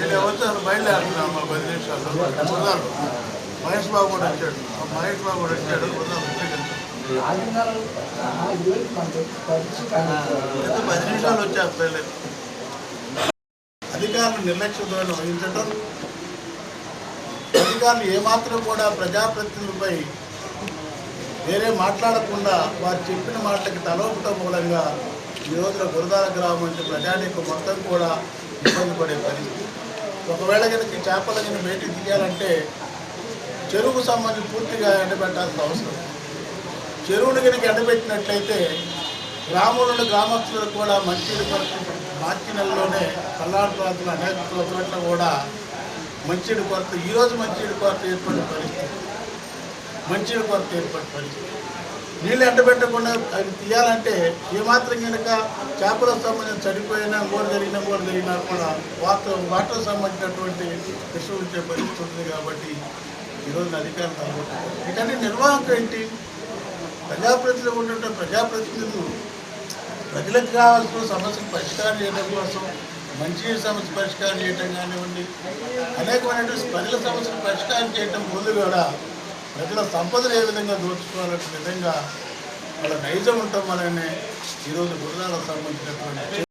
నేను వచ్చాను బయలుదేరుతున్నాను మా పది నిమిషాలు కుదరదు మహేష్ బాబు కూడా వచ్చాడు. మహేష్ బాబు కూడా వచ్చాడు. కుదరదు పది నిమిషాలు వచ్చారు. అధికారులు నిర్లక్ష్య వహించడం అధికారులు ఏమాత్రం కూడా ప్రజాప్రతినిధులపై వేరే మాట్లాడకుండా వారు చెప్పిన మాటలకి తలవుట మూలంగా ఈ రోజున గురదాల గ్రామం అంటే ప్రజానీకం మొత్తం కూడా ఇబ్బంది పడే పరిస్థితి. ఒకవేళ కనుక చేపల కనుక బయటికి తీయాలంటే చెరువుకు సంబంధించి పూర్తిగా ఎండబెట్టాల్సిన అవసరం. చెరువును కనుక ఎండబెట్టినట్లయితే గ్రామంలో గ్రామస్తులకు కూడా మంచి మార్చి నెలలోనే పల్నాడు ప్రాంతంలో అనేక కూడా మంచినీటి కొరత ఈరోజు మంచినీటి కొరత ఏర్పడిన పరిస్థితి. మంచినీటి కొరత ఏర్పడిన పరిస్థితి. నీళ్ళు ఎండబెట్టకుండా అవి తీయాలంటే ఏమాత్రం కనుక చేపలకు సంబంధించి చనిపోయినా గోడ జరిగినా గోడ జరిగినా కూడా వాటర్ వాటర్ సంబంధించినటువంటి విషయం ఉంచే పరిస్థితి ఉంది కాబట్టి ఈరోజు అధికారులు తలబొట్టారు ఎందుకంటే నిర్వాహకం ఏంటి? ప్రజాప్రతినిధులు ఉన్నటువంటి ప్రజాప్రతినిధులు ప్రజలకు కావాల్సిన సమస్యలు పరిష్కారం చేయడం కోసం మంచి సమస్య పరిష్కారం చేయటం కానివ్వండి అనేకమైనటువంటి ప్రజల సమస్యలు పరిష్కారం చేయటం ముందు కూడా ప్రజల సంపదలు ఏ విధంగా దోచుకోవాలనే విధంగా వాళ్ళ నైజం ఉండటం వలనే ఈరోజు గురుదాలకు సంబంధించినటువంటి